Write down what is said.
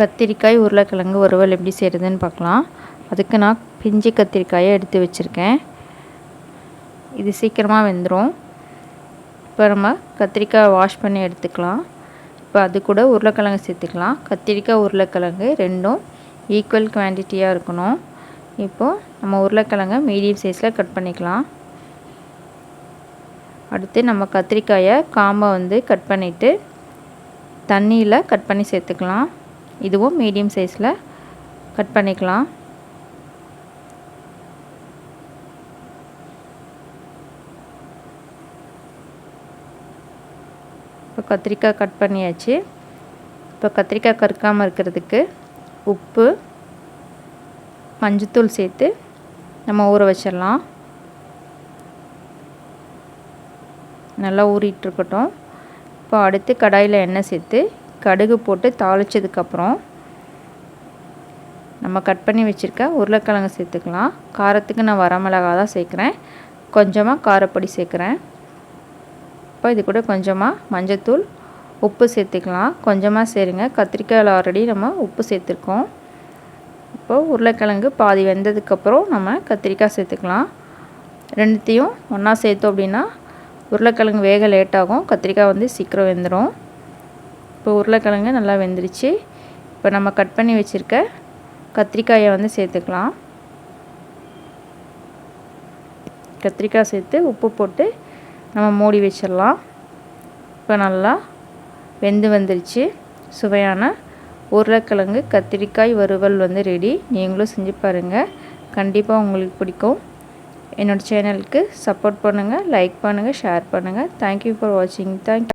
கத்திரிக்காய் உருளைக்கிழங்கு வறுவல் எப்படி செய்கிறதுன்னு பார்க்கலாம். அதுக்கு நான் பிஞ்சு கத்திரிக்காயை எடுத்து வச்சுருக்கேன். இது சீக்கிரமாக வெந்துடும் இப்போ நம்ம கத்திரிக்காய் வாஷ் பண்ணி எடுத்துக்கலாம். இப்போ அது கூட உருளைக்கிழங்கு சேர்த்துக்கலாம். கத்திரிக்காய் உருளைக்கிழங்கு ரெண்டும் ஈக்குவல் குவான்டிட்டியாக இருக்கணும். இப்போது நம்ம உருளைக்கிழங்கை மீடியம் சைஸில் கட் பண்ணிக்கலாம். அடுத்து நம்ம கத்திரிக்காயை காம்பை வந்து கட் பண்ணிவிட்டு தண்ணியில் கட் பண்ணி சேர்த்துக்கலாம். இதுவும் மீடியம் சைஸில் கட் பண்ணிக்கலாம். இப்போ கத்திரிக்காய் கட் பண்ணியாச்சு. இப்போ கத்திரிக்காய் கருக்காமல் இருக்கிறதுக்கு உப்பு மஞ்சத்தூள் சேர்த்து நம்ம ஊற வச்சிடலாம். நல்லா ஊறிட்டுருக்கட்டும் இப்போ அடுத்து கடாயில் எண்ணெய் சேர்த்து கடுகு போட்டு தாளித்ததுக்கப்புறம் நம்ம கட் பண்ணி வச்சுருக்க உருளைக்கிழங்கு சேர்த்துக்கலாம். காரத்துக்கு நான் வரமிளகா தான் சேர்க்குறேன். கொஞ்சமாக காரப்பொடி சேர்க்குறேன். இப்போ இது கூட கொஞ்சமாக மஞ்சத்தூள் உப்பு சேர்த்துக்கலாம். கொஞ்சமாக சேருங்க. கத்திரிக்காயில் ஆல்ரெடி நம்ம உப்பு சேர்த்துருக்கோம். இப்போது உருளைக்கிழங்கு பாதி வெந்ததுக்கப்புறம் நம்ம கத்திரிக்காய் சேர்த்துக்கலாம். ரெண்டுத்தையும் ஒன்றா சேர்த்தோம் அப்படின்னா உருளைக்கிழங்கு வேக லேட்டாகும் கத்திரிக்காய் வந்து சீக்கிரம் வெந்துடும் இப்போ உருளைக்கிழங்கு நல்லா வெந்துருச்சு. இப்போ நம்ம கட் பண்ணி வச்சுருக்க கத்திரிக்காயை வந்து சேர்த்துக்கலாம். கத்திரிக்காய் சேர்த்து உப்பு போட்டு நம்ம மூடி வச்சிடலாம். இப்போ நல்லா வெந்து வந்துருச்சு. சுவையான உருளைக்கிழங்கு கத்திரிக்காய் வறுவல் வந்து ரெடி. நீங்களும் செஞ்சு பாருங்கள் கண்டிப்பாக உங்களுக்கு பிடிக்கும். என்னோடய சேனலுக்கு சப்போர்ட் பண்ணுங்கள் லைக் பண்ணுங்கள் ஷேர் பண்ணுங்கள் தேங்க்யூ ஃபார் வாட்சிங் தேங்க்